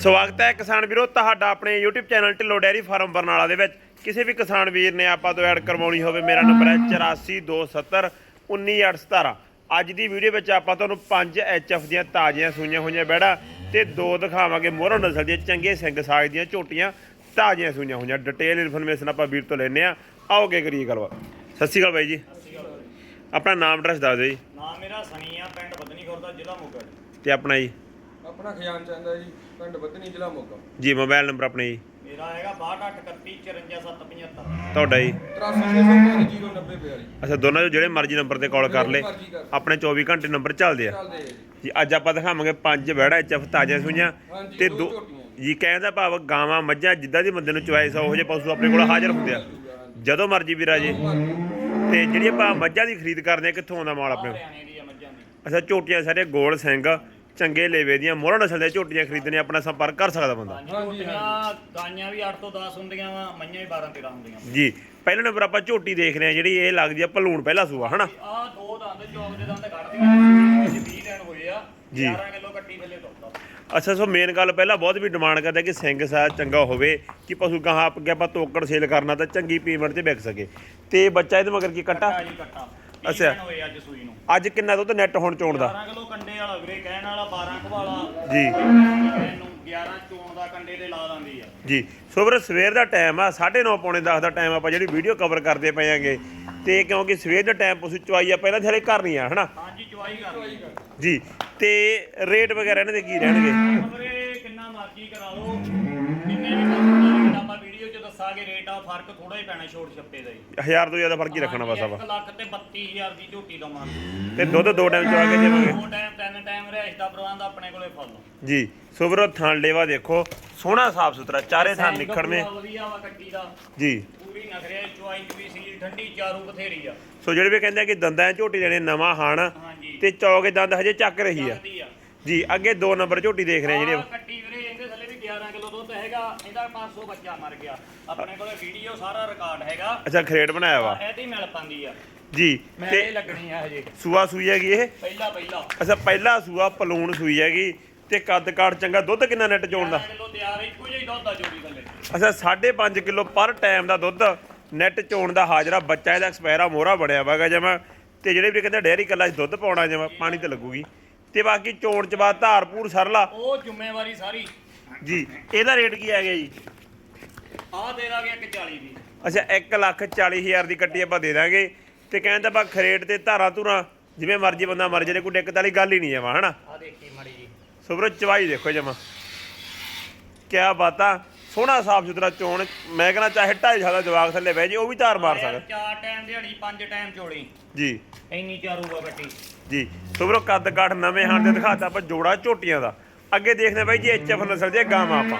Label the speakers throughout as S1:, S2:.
S1: ਸਵਾਗਤ ਹੈ ਕਿਸਾਨ ਵੀਰੋ ਤੁਹਾਡਾ ਆਪਣੇ YouTube channel Dhillon dairy farm Barnala ਦੇ ਵਿੱਚ। ਕਿਸੇ ਵੀ ਕਿਸਾਨ ਵੀਰ ਨੇ ਆਪਾਂ ਤੋਂ ਐਡ ਕਰਵਾਉਣੀ ਹੋਵੇ ਮੇਰਾ ਨੰਬਰ ਹੈ 8427 19817 ਅੱਜ ਦੀ ਵੀਡੀਓ ਵਿੱਚ ਆਪਾਂ ਤੁਹਾਨੂੰ ਪੰਜ HF ਦੀਆਂ ਤਾਜ਼ੀਆਂ ਸੂਈਆਂ ਹੋਈਆਂ ਬੈੜਾ ਤੇ ਦੋ ਦਿਖਾਵਾਂਗੇ ਮੋਹਰੋਂ ਨਸਲ ਦੀਆਂ ਚੰਗੇ ਸਿੰਘ ਸਾਜ ਦੀਆਂ ਝੋਟੀਆਂ ਤਾਜ਼ੀਆਂ ਸੂਈਆਂ ਹੋਈਆਂ। ਡਿਟੇਲ ਇਨਫੋਰਮੇਸ਼ਨ ਆਪਾਂ ਵੀਰ ਤੋਂ ਲੈਣੇ ਆ ਆਓਗੇ ਕਰੀਏ ਗੱਲਬਾਤ। ਸਤਿ ਸ਼੍ਰੀ ਅਕਾਲ ਬਾਈ ਜੀ। ਆਪਣਾ ਨਾਮ ਐਡਰੈਸ ਦੱਸ ਦਿਓ ਜੀ।
S2: ਨਾਮ ਮੇਰਾ ਸਨੀ ਆ ਪਿੰਡ ਬਦਨੀ ਖੁਰਦਾ ਜ਼ਿਲ੍ਹਾ ਮੋਗਾ। ਜੀ
S1: ਤੇ ਆਪਣਾ ਜੀ।
S3: ਆਪਣਾ ਖਜ਼ਾਨ ਚੰਦਾ ਜੀ। ਪਿੰਡ ਬੱਧਨੀ ਜ਼ਿਲ੍ਹਾ ਮੋਗਾ।
S1: ਜੀ ਮੋਬਾਈਲ ਨੰਬਰ ਆਪਣਾ ਜੀ।
S2: ਮੇਰਾ ਹੈਗਾ 6231545775
S1: ਤੁਹਾਡਾ ਜੀ।
S3: 83609042
S1: ਅੱਛਾ ਦੋਨਾਂ ਚੋਂ ਜਿਹੜੇ ਮਰਜ਼ੀ ਨੰਬਰ ਤੇ ਕਾਲ ਕਰ ਲੇ। ਆਪਣੇ 24 ਘੰਟੇ ਨੰਬਰ ਚੱਲਦੇ ਆ।
S3: ਜੀ।
S1: ਜੀ ਅੱਜ ਆਪਾਂ ਦਿਖਾਵਾਂਗੇ ਪੰਜ ਬੈੜਾ ਐਚਐਫ ਤਾਜ਼ਾ ਸੂਈਆਂ ਤੇ
S3: ਦੋ।
S1: ਜੀ। ਕਹਿਣ ਦਾ ਭਾਵ ਗਾਵਾਂ ਮੱਝਾਂ ਜਿੱਦਾਂ ਦੀ ਬੰਦੇ ਨੂੰ ਚੁਆਇਸ ਆ ਉਹ ਜਿਹੇ ਪਸ਼ੂ ਆਪਣੇ ਕੋਲ ਹਾਜ਼ਰ ਹੁੰਦੇ ਆ। ਜਦੋਂ ਮਰਜ਼ੀ ਵੀਰਾ ਜੀ। ਤੇ ਜਿਹੜੀ ਆਪਾਂ ਮੱਝਾਂ ਦੀ ਖਰੀਦ ਕਰਦੇ ਆ ਕਿੱਥੋਂ ਆਉਂਦਾ ਮਾਲ ਆਪਣੇ ਅੱਛਾ ਝੋਟੀਆਂ ਸਾਰੇ ਗੋਲ ਸਿੰਘ ਚੰਗੇ ਲੇਵੇ ਦੀਆਂ ਮੋਹਰਾ ਨਸਲ ਦੀਆਂ ਝੋਟੀਆਂ ਖਰੀਦਣੇ ਆਪਣਾ ਸੰਪਰਕ ਕਰ ਸਕਦਾ ਬੰਦਾ।
S2: ਹਾਂਜੀ ਗਾਈਆਂ ਵੀ 8 ਤੋਂ 10 ਹੁੰਦੀਆਂ ਵਾ ਮੱਝਾਂ ਵੀ 12 13 ਹੁੰਦੀਆਂ।
S1: ਜੀ ਪਹਿਲੇ ਨੰਬਰ ਆਪਾਂ ਝੋਟੀ ਦੇਖ ਰਹੇ ਆ ਜਿਹੜੀ ਇਹ ਲੱਗਦੀ ਆ ਭਲੂਣ ਪਹਿਲਾ ਸੂਆ ਹਨਾ?
S2: ਆ ਦੋ ਦੰਦ ਚੌਕ ਦੇ ਦੰਦ ਕੱਢਦੀਆਂ ਅੱਜ 20 ਦਿਨ ਹੋਏ ਆ
S1: ਜੀ।
S2: 11 ਕਿਲੋ ਕੱਟੀ ਥੱਲੇ ਦੁੱਧ
S1: ਅੱਛਾ ਸੋ ਮੇਨ ਗੱਲ ਪਹਿਲਾਂ ਬਹੁਤ ਵੀ ਡਿਮਾਂਡ ਕਰਦਾ ਕਿ ਸਿੰਘ ਸਾਹ ਚੰਗਾ ਹੋਵੇ ਕਿ ਪਸ਼ੂ ਗਾਹਾਂ ਅੱਗੇ ਆਪਾਂ ਤੋਕੜ ਸੇਲ ਕਰਨਾ ਤਾਂ ਚੰਗੀ ਪੇਮੈਂਟ ਤੇ ਵਿਕ ਸਕੇ। ਤੇ ਬੱਚਾ ਇਹਦੇ ਮਗਰ ਕੀ ਕੱਟਾ।
S2: ਕੱਟਾ ਜੀ ਕੱਟਾ 20
S1: ਅੱਛਾ।
S2: ਦਿਨ ਹੋਏ ਅੱਜ ਸੂਈ ਨੂੰ?
S1: ਅੱਜ ਕਿੰਨਾ ਦੁੱਧ ਨੈਟ ਹੁਣ ਚੋਣ ਦਾ?
S2: 12 ਕਿਲੋ ਕੰਡੇ ਵਾਲਾ ਵੀਰੇ ਕਹਿਣ ਵਾਲਾ 12 ਕਵਾਲਾ
S1: ਜੀ।
S2: ਇਹਨੂੰ 11 ਚੋਣ ਦਾ ਕੰਡੇ ਤੇ ਲਾ ਦਿੰਦੀ ਆ।
S1: ਜੀ। ਸੋ ਵੀਰੇ ਸਵੇਰ ਦਾ ਟਾਈਮ ਆ 9:30 ਪੌਣੇ 10 ਦਾ ਟਾਈਮ ਆਪਾਂ ਜਿਹੜੀ ਵੀਡੀਓ ਕਵਰ ਕਰਦੇ ਪਏ ਆਂਗੇ। ਤੇ ਕਿਉਂਕਿ ਸਵੇਰ ਦਾ ਟਾਈਮ ਪਸ਼ੂ ਚਵਾਈ ਆ ਪਹਿਲਾਂ ਥਲੇ ਘਰ ਨਹੀਂ ਆ ਹਨਾ?
S2: ਹਾਂਜੀ ਚੁਆਈ ਕਰਦੀ ਆ।
S1: ਜੀ। ਤੇ ਰੇਟ ਵਗੈਰਾ ਇਹਨਾਂ ਦੇ ਕੀ ਰਹਿਣਗੇ?
S2: ਵੀਰੇ ਕਿੰਨਾ ਮਰਜ਼ੀ ਕਰਾ ਲਓ ਕਿੰਨੇ ਵੀ ਕਸਟਮਰ ਆਪਾਂ 'ਚ ਦੱਸਾਂਗੇ ਰੇਟ ਆ ਫ਼ਰਕ ਥੋੜਾ ਹੀ ਪੈਣਾ ਛੋਟ ਛੱਪੇ ਦਾ ਜੀ।
S1: ਹਜ਼ਾਰ ਤੋਂ ਜ਼ਿਆਦਾ ਫ਼ਰਕ ਹੀ ਰੱਖਣਾ ਬਸ ਆਪਾਂ।
S2: 1 ਲੱਖ ਤੇ 32000 ਦੀ ਝੋਟੀ ਦਵਾਂਗੇ
S1: ਤੇ ਦੁੱਧ ਦੋ ਟਾਈਮ ਚਵਾ ਕੇ ਦੇਵਾਂਗੇ।
S2: ਦੋ ਟਾਈਮ ਤਿੰਨ ਟਾਈਮ ਰਹਿਸ਼ ਦਾ ਪ੍ਰਬੰਧ ਆਪਣੇ ਕੋਲੇ ਫੁੱਲ।
S1: ਜੀ ਸੋ ਵੀਰੋ ਥਣ ਲੇਵਾ ਦੇਖੋ। ਸੋਹਣਾ ਸਾਫ਼ ਸੁਥਰਾ ਚਾਰੇ ਥਾਂ ਨਿਕੜਵੇਂ
S2: ਪੂਰਾ ਵਧੀਆ ਵਾ ਕੱਟੀ ਦਾ।
S1: ਜੀ।
S2: ਪੂਰੀ ਨਖਰਿਆ ਚੁਆਈ ਵੀ ਸੀ ਠੰਡੀ ਚਾਰੂ ਬਥੇਰੀ ਆ।
S1: ਸੋ ਜਿਹੜੇ ਵੀ ਕਹਿੰਦੇ ਆ ਕਿ ਦੰਦਾਂ ਝੋਟੀ ਦੇਣੇ ਨਵਾਂ ਹਾਣ ਤੇ ਚੌਕੇ ਦੰਦ ਹਜੇ ਚੱਕ ਰਹੀ ਆ। ਜੀ ਅੱਗੇ ਦੋ ਨੰਬਰ ਝੋਟੀ ਦੇਖ ਰਹੇ ਜਿਹੜੇ
S2: ਆਹ ਕੱਟੀ ਵੀਰੇ ਇਹਦੇ ਥੱਲੇ ਵੀ 11 ਕਿਲੋ ਦੁੱਧ ਹੈਗਾ ਇਹਦਾ 500 ਬੱਚਾ ਮਰ ਗਿਆ। ਆਪਣੇ ਕੋਲੇ ਵੀਡੀਓ ਸਾਰਾ ਰਿਕਾਰਡ ਹੈਗਾ।
S1: ਅੱਛਾ ਖਰੇਟ ਬਣਾਇਆ ਵਾ?
S2: ਇਹਦੀ ਮਿਲ ਪਾਂਦੀ ਆ।
S1: ਜੀ
S2: ਮੈਂ
S1: ਤੇ
S2: ਇਹ ਲੱਗਣੀ ਆ ਹਜੇ।
S1: ਸੂਆ ਸੂਈ ਹੈਗੀ ਇਹ?
S2: ਪਹਿਲਾ ਪਹਿਲਾ।
S1: ਅੱਛਾ ਪਹਿਲਾ ਸੂਆ ਪਲੂਣ ਸੂਈ ਹੈਗੀ ਤੇ ਕੱਦ ਕਾਠ ਚੰਗਾ ਦੁੱਧ ਕਿੰਨਾ ਨੈਟ ਚੋਣ ਦਾ?
S2: ਕਿਲੋ ਤਿਆਰ ਇੱਕੋ ਜਿਹਾ ਹੀ ਦੁੱਧ ਆ ਜੋੜੀ ਥੱਲੇ।
S1: ਅੱਛਾ 5.5 ਕਿਲੋ ਪਰ ਟਾਈਮ ਦਾ ਦੁੱਧ ਨੈਟ ਚੋਣ ਦਾ ਹਾਜ਼ਰਾ ਬੱਚਾ ਇਹਦਾ ਐਕਸਪਾਇਰ ਆ ਮੋਹਰਾ ਬਣਿਆ ਵਾਗਾ ਜਮਾ। ਤੇ ਜਿਹੜੇ ਵੀ ਕਹਿੰਦੇ ਡੇਅਰੀ ਕੱਲਾ 'ਚ ਦੁੱਧ ਪਾਉਣਾ ਜਮਾ ਪਾਣੀ ਤੇ ਲੱਗੂਗੀ। ਤੇ ਬਾਕੀ ਚੋਣ ਚ ਬਾਅਦ ਧਾਰਪੂਰ ਸਰਲਾ
S2: ਉਹ ਜ਼ਿੰਮੇਵਾਰੀ ਸਾਰੀ।
S1: ਜੀ ਇਹਦਾ ਰੇਟ ਕੀ ਹੈਗਾ ਜੀ?
S2: ਆਹ ਦੇ ਦਾਂਗੇ 140 ਦੀ।
S1: ਅੱਛਾ 1 ਲੱਖ 40 ਹਜ਼ਾਰ ਦੀ ਕੱਟੀ ਆਪਾਂ ਦੇ ਦਾਂਗੇ। ਤੇ ਕਹਿੰਦਾ ਆਪਾਂ ਖਰੇਟ ਤੇ ਧਾਰਾਂ ਧੁਰਾਂ ਜਿਵੇਂ ਮਰਜ਼ੀ ਬੰਦਾ ਮਰ ਜਾਵੇ ਕੋਈ ਦਿੱਕਤ ਵਾਲੀ ਗੱਲ ਹੀ ਨਹੀਂ ਜਮਾ ਹਨਾ?
S2: ਆਹ ਦੇਖੀ ਮੜੀ ਜੀ।
S1: ਸੁਬਰ ਚਵਾਈ ਦੇਖੋ ਜਮਾ। ਕਿਆ ਬਾਤਾਂ ਸੋਹਣਾ ਸਾਫ਼ ਸੁਥਰਾ ਚੋਣ। ਮੈਂ ਕਹਿੰਦਾ ਚਾਹੇ ਢਾਈ ਸਾਲ ਦਾ ਜਵਾਕ ਥੱਲੇ ਬਹਿ ਜੇ ਉਹ ਵੀ ਧਾਰ ਮਾਰ ਸਕਦਾ।
S2: ਚਾਰ ਟਾਈਮ ਦਿਹਾੜੀ ਪੰਜ ਟਾਈਮ ਚੋੜੀ।
S1: ਜੀ।
S2: ਇੰਨੀ ਚਾਰੂਗਾ ਕੱਟੀ
S1: ਜੀ। ਸੁਬਰੋ ਕੱਦ ਕਾਠ ਨਵੇਂ ਹਾਣ ਦੇ ਦਿਖਾਤਾ ਆਪਾਂ ਜੋੜਾ ਝੋਟੀਆਂ ਦਾ। ਅੱਗੇ ਦੇਖਦੇ ਬਾਈ ਜੀ ਐਚਐਫ ਨਸਲ ਦੀਆਂ ਗਾਵਾਂ ਆਪਾਂ।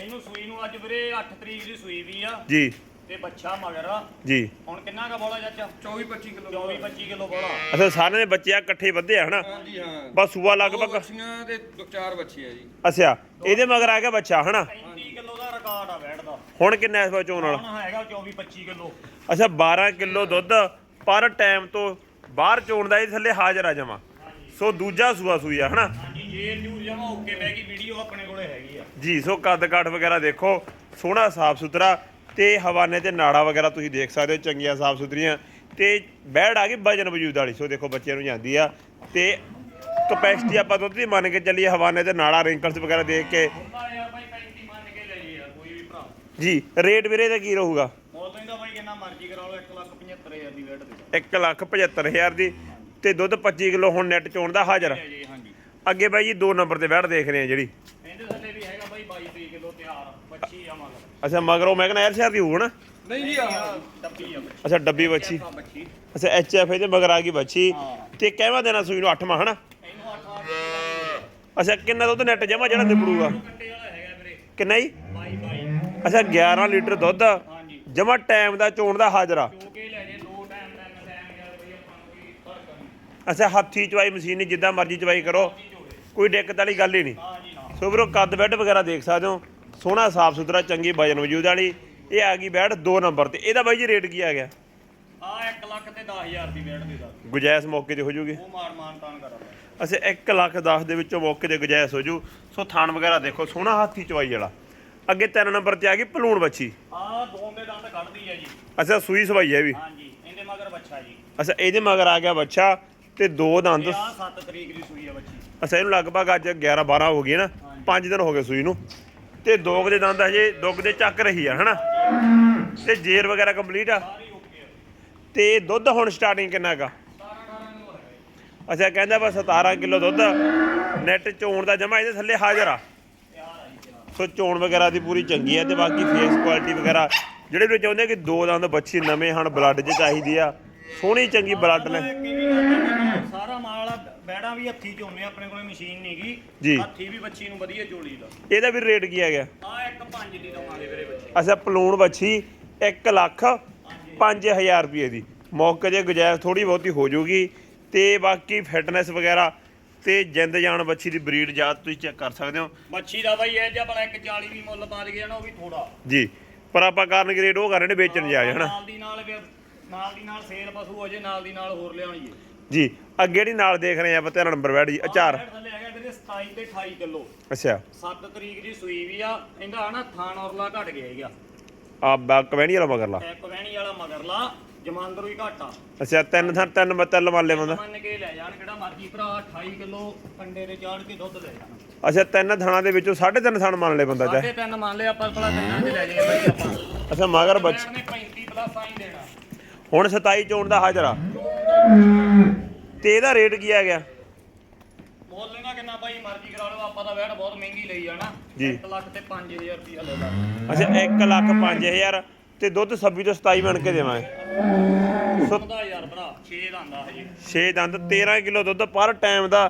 S2: ਇਹਨੂੰ ਸੂਈ ਨੂੰ ਅੱਜ ਵੀਰੇ 8 ਤਰੀਕ ਦੀ ਸੂਈ ਵੀ ਆ।
S1: ਜੀ।
S2: ਤੇ ਬੱਚਾ ਮਗਰ ਆ।
S1: ਜੀ।
S2: ਹੁਣ ਕਿੰਨਾ ਕਾ ਬੋਲਾ ਚਾਚਾ?
S3: 24 25 ਕਿਲੋ
S2: 24 25 ਕਿਲੋ ਬੋਲਾ।
S1: ਅਸਲ ਸਾਰਿਆਂ ਦੇ ਬੱਚੇ ਆ ਇਕੱਠੇ ਵੱਧੇ ਆ ਹਨਾ?
S3: ਹਾਂਜੀ ਹਾਂ।
S1: ਬਸ ਸੂਆ
S3: ਦੋ
S1: ਲਗਭਗ
S3: ਬੱਚੀਆਂ ਤੇ ਦੋ ਚਾਰ ਬੱਚੇ ਆ ਜੀ।
S1: ਅੱਛਾ ਇਹਦੇ ਮਗਰ ਆ ਗਿਆ ਬੱਚਾ ਹਨਾ?
S2: 35 ਕਿਲੋ ਦਾ ਰਿਕਾਰਡ ਆ ਬੈਠ ਦਾ।
S1: ਹੁਣ ਕਿੰਨਾ ਇਸ ਵਾਰ ਚੋਣ ਵਾਲਾ?
S2: ਹੁਣ ਹੈਗਾ 24 25 ਕਿਲੋ।
S1: ਅੱਛਾ 12 ਕਿਲੋ ਦੁੱਧ ਪਰ ਟਾਈਮ ਤੋਂ ਬਾਹਰ ਚੋਣ ਦਾ ਇਹ ਥੱਲੇ ਹਾਜ਼ਰ ਆ ਜਮਾ। ਸੋ ਦੂਜਾ ਸੂਆ ਸੂਈ ਆ ਹਨਾ?
S2: ਜੇ ਨਿਊਜ਼ ਜਮਾ ਓਕੇ ਬਹਿ ਗਈ ਵੀਡੀਓ ਆਪਣੇ ਕੋਲੇ ਹੈਗੀ ਆ।
S1: ਜੀ ਸੋ ਕੱਦ ਕਾਠ ਵਗੈਰਾ ਦੇਖੋ ਸੋਹਣਾ ਸਾਫ਼ ਸੁਥਰਾ ਤੇ ਹਵਾਨੇ ਤੇ ਨਾੜਾ ਵਗੈਰਾ ਤੁਸੀਂ ਦੇਖ ਸਕਦੇ ਹੋ ਚੰਗੀਆਂ ਸਾਫ਼ ਸੁਥਰੀਆਂ ਤੇ ਬੈੜ ਆ ਗਈ ਵਜਨ ਵਜੂਦ ਵਾਲੀ ਸੋ ਦੇਖੋ ਬੱਚਿਆਂ ਨੂੰ ਜਾਂਦੀ ਆ। ਤੇ ਕਪੈਸਿਟੀ ਆਪਾਂ ਦੁੱਧ ਦੀ ਮੰਨ ਕੇ ਚੱਲੀਏ ਹਵਾਨੇ ਤੇ ਨਾੜਾ ਰਿੰਕਲਸ ਵਗੈਰਾ ਦੇਖ ਕੇ।
S2: ਹੁੰਦਾ ਯਾਰ ਭਾਈ 35 ਮੰਨ ਕੇ ਜੀ
S1: ਰੇਟ ਵੀਰੇ ਦਾ ਰਹੂਗਾ
S2: ਮੋਲ ਤੋਂ ਇਹਦਾ ਭਾਈ ਕਿੰਨਾ ਮਰਜ਼ੀ ਕਰਾ ਲਓ 1 ਲੱਖ 75000 ਦੀ ਵੇਟ ਦੇ
S1: 1 ਲੱਖ 75000 ਦੀ ਤੇ ਦੁੱਧ 25 ਕਿਲੋ ਹੁਣ ਨੈਟ ਚੋਣ ਦਾ ਹਾਜ਼ਰ। ਅੱਗੇ ਬਾਈ ਜੀ ਦੋ ਨੰਬਰ ਤੇ ਬੈੜ ਦੇਖ ਰਹੇ ਆ ਜਿਹੜੀ।
S2: ਇਹਦੇ ਥੱਲੇ ਵੀ ਹੈਗਾ ਭਾਈ 22 23 ਕਿਲੋ ਤਿਆਰ ਬੱਚੀ ਆ ਮਗਰ।
S1: ਅੱਛਾ ਮਗਰੋਂ ਮੈਂ ਕਹਿੰਦਾ ਐਰ ਦੀ ਹੋਊ ਨਾ?
S3: ਨਹੀਂ ਜੀ
S2: ਡੱਬੀ ਆ ਬੱਚੀ
S1: ਅੱਛਾ ਡੱਬੀ ਬੱਚੀ
S2: ਆ ਬੱਚੀ
S1: ਅੱਛਾ ਐਚ ਐਫ ਇਹਦੇ ਮਗਰ ਆ ਗਈ ਬੱਚੀ। ਤੇ ਕਹਿਵਾ ਦੇਣਾ ਸੂਈ ਨੂੰ 8ਵਾਂ ਹਨਾ?
S2: ਇਹਨੂੰ 8 ਕਿਲੋ
S1: ਅੱਛਾ ਕਿੰਨਾ ਦੁੱਧ ਨੈਟ ਜਮਾ ਜਿਹੜਾ ਨਿਬੜੂਗਾ?
S2: ਕੰਡੇ ਵਾਲਾ ਹੈਗਾ ਵੀਰੇ।
S1: ਕਿੰਨਾ ਜੀ?
S2: 22 22
S1: ਅੱਛਾ 11 ਲੀਟਰ ਦੁੱਧ।
S2: ਹਾਂਜੀ।
S1: ਜਮਾ ਟਾਈਮ ਦਾ ਚੋਣ ਦਾ ਹਾਜ਼ਰਾ।
S2: ਜੋ ਕੇ ਲੈ ਜੇ ਦੋ ਟਾਈਮ ਤਿੰਨ ਟਾਈਮ ਯਾਰ ਬਈ ਆਪਾਂ ਨੂੰ ਕੀ ਫ਼ਰਕ ਨਹੀਂ।
S1: ਅੱਛਾ ਹੱਥੀ ਚਵਾਈ ਮਸ਼ੀਨ ਨਹੀਂ ਜਿੱਦਾਂ ਮਰਜ਼ੀ ਚਵਾਈ ਕਰੋ। ਕੋਈ ਦਿੱਕਤ ਵਾਲੀ ਗੱਲ ਹੀ ਨਹੀਂ। ਸੋ ਵੀਰੋ ਕੱਦ ਬੈੱਡ ਵਗੈਰਾ ਦੇਖ ਸਕਦੇ ਹੋ। ਸੋਹਣਾ ਸਾਫ਼ ਸੁਥਰਾ ਚੰਗੀ ਵਜਨ ਵਜੂਦ ਵਾਲੀ। ਇਹ ਆ ਗਈ ਬੈਡ 2 ਨੰਬਰ ਤੇ। ਇਹਦਾ ਬਾਈ ਜੀ ਰੇਟ ਕੀ ਆ ਗਿਆ?
S2: ਆ 1 ਲੱਖ ਤੇ 10000 ਦੀ ਵੇਟ ਦੇ ਦਾ
S1: ਗੁਜਾਇਸ਼ ਮੌਕੇ ਤੇ ਹੋ ਜੂਗੀ।
S2: ਉਹ ਮਾਰ ਮਾਨ ਤਾਨ ਕਰਾਂਗਾ
S1: ਅੱਛਾ 1 ਲੱਖ 10 ਦੇ ਵਿੱਚੋਂ ਮੌਕੇ ਤੇ ਗੁਜਾਇਸ਼ ਹੋ ਜੂ। ਸੋ ਥਾਨ ਵਗੈਰਾ ਦੇਖੋ ਸੋਹਣਾ ਹਾਥੀ ਚਵਾਈ ਵਾਲਾ। ਅੱਗੇ ਤਿੰਨ ਨੰਬਰ ਤੇ ਆ ਗਈ ਪਲੂਣ ਬੱਚੀ
S2: ਆ ਦੋ ਦੇ ਦੰਦ ਕੱਢਦੀ ਹੈ ਜੀ।
S1: ਅੱਛਾ ਸੂਈ ਸਵਾਈ ਹੈ ਵੀ।
S2: ਹਾਂਜੀ ਇਹਦੇ ਮਗਰ ਬੱਚਾ ਜੀ।
S1: ਅੱਛਾ ਇਹਦੇ ਮਗਰ ਆ ਗਿਆ ਬੱਚਾ ਤੇ ਦੋ ਦੰਦ।
S2: ਇਹ ਆ 7 ਤਰੀਕ ਦੀ ਸੂਈ ਹੈ ਬੱਚੀ
S1: ਅੱਛਾ ਇਹਨੂੰ ਲਗਭਗ ਅੱਜ 11 12 ਹੋ ਗਏ ਨਾ 5 ਦਿਨ ਹੋ ਗਏ ਸੂਈ ਨੂੰ। ਤੇ ਦੋ ਕੁ ਦੇ ਦੰਦ ਹਜੇ ਦੋ ਕੁ ਦੇ ਚੱਕ ਰਹੀ ਆ ਹਨਾ? ਤੇ ਜੇਰ ਵਗੈਰਾ ਕੰਪਲੀਟ ਆ? ਤੇ ਦੁੱਧ ਹੁਣ ਸਟਾਰਟਿੰਗ ਕਿੰਨਾ ਹੈਗਾ ਅੱਛਾ ਕਹਿੰਦਾ ਬਸ 17 ਕਿਲੋ ਦੁੱਧ ਨੈਟ ਚੋਣ ਦਾ ਜਮਾ ਇਹਦੇ ਥੱਲੇ ਹਾਜ਼ਰ ਆ। ਸੋ ਚੋਣ ਵਗੈਰਾ ਦੀ ਪੂਰੀ ਚੰਗੀ ਹੈ ਤੇ ਬਾਕੀ ਫੇਸ ਕੁਆਲਿਟੀ ਵਗੈਰਾ ਜਿਹੜੇ ਵੀ ਚਾਹੁੰਦੇ ਕਿ ਦੋ ਦੰਦ ਬੱਚੀ ਨਵੇਂ ਹਨ ਬਲੱਡ 'ਚ ਚਾਹੀਦੀ ਆ। ਸੋਹਣੀ ਚੰਗੀ ਬਲੱਡ ਨੇ।
S2: ਬੈੜਾਂ ਵੀ ਹੱਥੀ ਚੋਨੇ ਆਪਣੇ ਕੋਲੇ ਮਸ਼ੀਨ ਨਹੀਂਗੀ
S1: ਜੀ।
S2: ਹੱਥੀ ਵੀ ਬੱਚੀ ਨੂੰ ਵਧੀਆ ਚੋਲੀ ਦਾ।
S1: ਇਹਦਾ ਵੀ ਰੇਟ ਕੀ ਹੈਗਾ?
S2: ਆ ਇੱਕ ਪੰਜ ਦੀ ਦਵਾਂਗੇ ਵੀਰੇ ਬੱਚੀ।
S1: ਅੱਛਾ ਪਲੂਣ ਬੱਚੀ 1 ਲੱਖ 5000 ਰੁਪਏ ਦੀ। ਮੌਕੇ ਜੇ ਗੁਜਾਇਸ਼ ਥੋੜੀ ਬਹੁਤੀ ਹੋ ਜਾਊਗੀ ਤੇ ਬਾਕੀ ਫਿਟਨੈਸ ਵਗੈਰਾ ਤੇ ਜਿੰਦ ਜਾਨ ਬੱਚੀ ਦੀ ਬਰੀਡ ਜਾਤ ਤੁਸੀਂ ਚੈੱਕ ਕਰ ਸਕਦੇ ਹੋ।
S2: ਬੱਚੀ ਦਾ ਬਾਈ ਇਹ ਜਿਹਾ ਭਲਾ ਇੱਕ 40 ਵੀ ਮੁੱਲ ਪਾ ਗਿਆ ਨਾ ਉਹ ਵੀ ਥੋੜਾ
S1: ਜੀ ਪਰ ਆਪਾਂ ਕਾਰਨ ਗ੍ਰੇਡ ਉਹ ਕਰ ਰਹੇ ਨੇ ਵੇਚਣ ਜਾਏ ਹਨਾ?
S2: ਨਾਲ ਦੀ ਨਾਲ ਫਿਰ ਨਾਲ ਦੀ ਨਾਲ ਸੇਲ ਪਸ਼ੂ ਹੋ ਜੇ ਨਾਲ ਦੀ ਨਾਲ ਹੋਰ ਲਿਆਉਣਗੇ
S1: ਜੀ ਅੱਗੇ ਜਿਹੜੀ ਨਾਲ ਦੇਖ ਰਹੇ ਆ ਆਪਾਂ? ਨੰਬਰ ਬੈਠ ਜੀ ਅਚਾਰ।
S2: ਥੱਲੇ ਹੈਗਾ ਵੀਰੇ 27 ਤੇ 28 ਕਿਲੋ।
S1: ਅੱਛਾ।
S2: 7 ਤਰੀਕ ਦੀ ਸੂਈ ਵੀ ਆ ਇਹਦਾ ਹਨਾ ਥਾਨ ਔਰਲਾ ਘਟ ਗਿਆ ਹੈਗਾ
S1: ਆ ਕਵੈਣੀ ਵਾਲਾ ਮਗਰਲਾ?
S2: ਇੱਕ ਵਹਿਣੀ ਵਾਲਾ ਮਗਰਲਾ ਜਮਾਂਦਰੂ ਹੀ ਘਾਟਾ
S1: ਅੱਛਾ ਤਿੰਨ ਥਾਂ ਤਿੰਨ ਮ- ਤਿੰਨ ਮਾਲੇ ਬੰਦਾ।
S2: ਮੰਨ ਕੇ ਲੈ ਜਾਣ ਕਿਹੜਾ ਮਰਜ਼ੀ ਭਰਾ 28 ਕਿਲੋ ਕੰਡੇ ਦੇ ਚਾੜ ਕੇ ਦੁੱਧ ਲੈ ਜਾਣ।
S1: ਅੱਛਾ ਤਿੰਨ ਥਾਣਾ ਦੇ ਵਿੱਚੋਂ ਸਾਢੇ ਤਿੰਨ ਥਾਣ ਮੰਨ ਲਏ ਬੰਦਾ ਚਾਹੇ
S2: ਸਾਢੇ ਤਿੰਨ ਮੰਨ ਲਿਆ ਆਪਾਂ ਭਲਾ ਤਿੰਨਾਂ ਦੇ ਲੈ ਜਾਈਏ ਬਾਈ ਆਪਾਂ।
S1: ਅੱਛਾ ਮਗਰ ਬੱਚ
S2: ਬੈਠ ਨੇ 35 ਪਲੱਸ ਆਈ ਦੇਣਾ।
S1: ਹੁਣ 27 ਚੋਣ ਦਾ ਹਾਜ਼ਰ ਆ। ਤੇ ਇਹਦਾ ਰੇਟ ਕੀ ਆ ਗਿਆ?
S2: ਮੁੱਲ ਇਹਨਾਂ ਕਿੰਨਾ ਬਾਈ? ਮਰਜ਼ੀ ਕਰਾ ਲਓ ਆਪਾਂ ਤਾਂ ਵੈਟ ਬਹੁਤ ਮਹਿੰਗੀ ਲਈ ਆ ਨਾ।
S1: ਜੀ।
S2: 1 ਲੱਖ ਤੇ 5000 ਰੁਪਇਆ ਲੈ ਲਾ।
S1: ਅੱਛਾ 1 ਲੱਖ 5000 ਤੇ ਦੁੱਧ 26 ਤੋਂ 27 ਬਣ ਕੇ ਦੇਵਾਂਗੇ।
S2: ਯਾਰ ਭਰਾ 6 ਦਾ ਆਂਦਾ ਹਜੇ।
S1: 6 ਦੰਦ 13 ਕਿਲੋ ਦੁੱਧ ਪਰ ਟਾਈਮ ਦਾ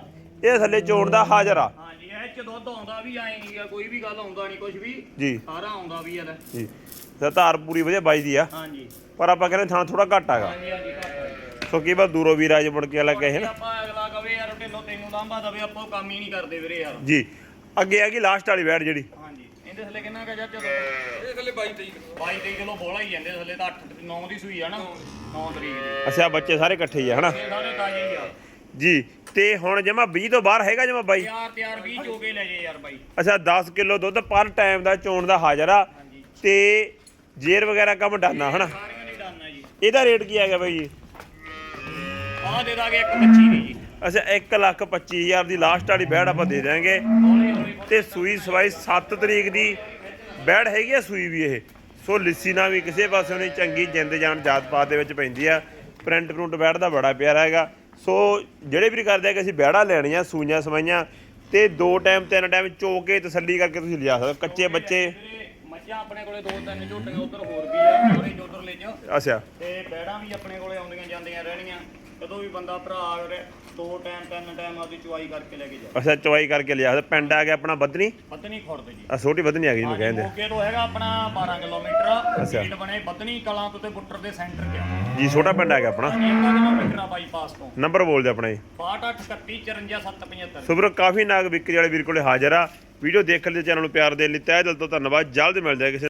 S1: ਇਹ ਥੱਲੇ ਚੋਣ ਦਾ ਹਾਜ਼ਰ ਆ।
S2: ਹਾਂਜੀ ਇਹ ਚ ਦੁੱਧ ਆਉਂਦਾ ਵੀ ਆਏ ਨਹੀਂ ਕੋਈ ਵੀ ਗੱਲ ਆਉਂਦਾ ਨਹੀਂ ਕੁਝ ਵੀ।
S1: ਜੀ।
S2: ਸਾਰਾ ਆਉਂਦਾ ਵੀ ਲੈ
S1: ਜੀ। ਤੇ ਧਾਰ ਪੂਰੀ ਵਧੀਆ ਬਾਈ ਦੀ ਆ।
S2: ਹਾਂਜੀ।
S1: ਪਰ ਆਪਾਂ ਕਹਿੰਦੇ ਥਾਂ ਥੋੜਾ ਘੱਟ ਆਗਾ
S2: ਹਾਂਜੀ ਹਾਂਜੀ ਘੱਟ।
S1: ਸੋ ਕੀ ਵਾਰ ਦੂਰੋਂ ਵੀਰ ਆਜ ਮੁੜ ਕੇ ਅਲੱਗ ਕਹੇ
S2: ਜੇ
S1: ਨਾ।
S2: ਆਪਾਂ ਅਗਲਾ ਕਵੇ ਯਾਰ ਢਿੱਲੋਂ ਤੈਨੂੰ ਲਾਂਭਾ ਦਵੇ ਆਪਾਂ ਉਹ ਕੰਮ ਹੀ ਨਹੀਂ ਕਰਦੇ ਵੀਰੇ ਯਾਰ।
S1: ਜੀ। ਅੱਗੇ ਆ ਗਈ ਲਾਸਟ ਵਾਲੀ ਵੈਟ ਜਿਹੜੀ।
S2: ਹਾਂਜੀ। ਇਹਦੇ ਥੱਲੇ ਕਿੰਨਾ ਕਾ ਜੱਜ ਜਦੋਂ
S3: ਇਹ ਥੱਲੇ 22 23 ਕਿਲੋ
S2: 22 23 ਕਿਲੋ ਬੋਲਾ ਹੀ ਜਾਂਦੇ ਥੱਲੇ ਤਾਂ 8 9 ਦੀ ਸੂਈ ਆ ਨਾ। 9 ਤਰੀਕ ਦੀ।
S1: ਅੱਛਾ ਬੱਚੇ ਸਾਰੇ ਇਕੱਠੇ ਹੀ ਆ ਹਨਾ?
S2: ਇਹ ਸਾਰੇ ਤਾਜ਼ੇ ਹੀ ਆ।
S1: ਜੀ ਤੇ ਹੁਣ ਜਮਾ 20 ਤੋਂ ਬਾਹਰ ਹੈਗਾ ਜਮਾ ਬਾਈ?
S2: ਤਿਆਰ ਤਿਆਰ 20 ਚੋਗੇ ਲੈ ਜੇ ਯਾਰ ਬਾਈ।
S1: ਅੱਛਾ 10 ਕਿਲੋ ਦੁੱਧ ਪਰ ਟਾਈਮ ਦਾ ਚੋਣ ਦਾ ਹਾਜ਼ਰ ਆ। ਤੇ ਜੇਰ ਵਗੈਰਾ ਕੰਮ ਡਾਨਾ ਹਨਾ?
S2: ਸਾਰੀਆਂ ਨਹੀਂ ਡਾਨਾ ਜੀ।
S1: ਇਹਦਾ ਰੇਟ ਕੀ ਹੈਗਾ ਬਾਈ ਜੀ?
S2: ਦੇ ਦਾਂਗੇ ਇੱਕ ਬੱਚੀ ਦੀ ਜੀ।
S1: ਅੱਛਾ 1 ਲੱਖ 25000 ਦੀ ਲਾਸਟ ਵਾਲੀ ਬੈੜ ਆਪਾਂ ਦੇ ਦਿਆਂਗੇ। ਤੇ ਸੂਈ ਸਵਾਈ 7 ਤਰੀਕ ਦੀ ਬੈੜ ਹੈਗੀ ਆ ਸੂਈ ਵੀ ਇਹ। ਸੋ ਲਿੱਸੀ ਨਾਲ ਵੀ ਕਿਸੇ ਪਾਸੇ ਨਹੀਂ ਚੰਗੀ ਜਿੰਦ ਜਾਨ ਜਾਤ ਪਾਤ ਦੇ ਵਿੱਚ ਪੈਂਦੀ ਆ। ਪ੍ਰਿੰਟ ਪ੍ਰਿੰਟ ਬੈੜ ਦਾ ਬੜਾ ਪਿਆਰਾ ਹੈਗਾ। ਸੋ ਜਿਹੜੇ ਵੀ ਕਰਦੇ ਆ ਕਿ ਅਸੀਂ ਬੈੜਾ ਲੈਣੀਆਂ ਸੂਈਆਂ ਸਵਾਈਆਂ ਤੇ ਦੋ ਟਾਈਮ ਤਿੰਨ ਟਾਈਮ ਚੋ ਕੇ ਤਸੱਲੀ ਕਰਕੇ ਤੁਸੀਂ ਲਿਜਾ ਸਕਦੇ। ਕੱਚੇ ਬੱਚੇ।
S2: ਮੱਝਾਂ ਆਪਣੇ ਕੋਲੇ ਦੋ ਤਿੰਨ ਝੋਟੀਆਂ ਉਧਰ ਹੋਰ ਵੀ ਆ ਉਧਰ ਲੈ ਜਾ
S1: ਅੱਛਾ।
S2: ਤੇ ਬੈੜਾਂ ਵੀ ਆਪਣੇ ਕੋਲੇ ਆਉਂਦੀਆਂ ਜਾਂਦੀਆਂ ਰਹਿਣੀਆਂ। ਕਦੋਂ ਵੀ ਬੰਦਾ ਭਰਾ ਰੇ- ਦੋ ਟਾਈਮ ਤਿੰਨ ਟਾਈਮ ਆਪਦੀ ਚੁਆਈ ਕਰਕੇ ਲੈ ਕੇ ਜਾ
S1: ਅੱਛਾ ਚਵਾਈ ਕਰਕੇ ਲਿਆ। ਪਿੰਡ ਆ ਗਿਆ ਆਪਣਾ ਬਦਨੀ
S2: ਬੱਦਨੀ ਖੁਰਦ ਜੀ।
S1: ਆ ਛੋਟੀ ਬਦਨੀ ਆ ਗਈ ਜਿਵੇਂ ਕਹਿੰਦੇ ਆ।
S2: ਤੋਂ ਹੈਗਾ ਆਪਣਾ 12 ਕਿਲੋਮੀਟਰ।
S1: ਅੱਛਾ।
S2: ਸੀਟ ਬਣੇ ਬੱਦਨੀ ਕਲਾਂ ਤੋਂ ਤੇ ਬੁੱਟਰ ਦੇ ਸੈਂਟਰ ਗਿਆ
S1: ਜੀ ਛੋਟਾ ਪਿੰਡ ਆ ਗਿਆ ਆਪਣਾ
S2: 1 ਕਿਲੋਮੀਟਰ ਆ ਬਾਈਪਾਸ ਤੋਂ।
S1: ਨੰਬਰ ਬੋਲ ਦੇ ਆਪਣਾ। ਜੀ
S2: 6231 54775
S1: ਸੁਬਰ ਕਾਫੀ ਨਾਗ ਵਿਕਰੀ ਵਾਲੇ ਵੀਰ ਕੋਲੇ ਹਾਜ਼ਰ ਆ। ਵੀਡੀਓ ਦੇਖਣ ਲਈ ਚੈਨਲ ਨੂੰ ਪਿਆਰ ਦੇਣ ਲਈ ਤਹਿ ਦਿਲ ਤੋਂ ਧੰਨਵਾਦ। ਜਲਦ ਮਿਲਦੇ ਆ ਕਿਸੇ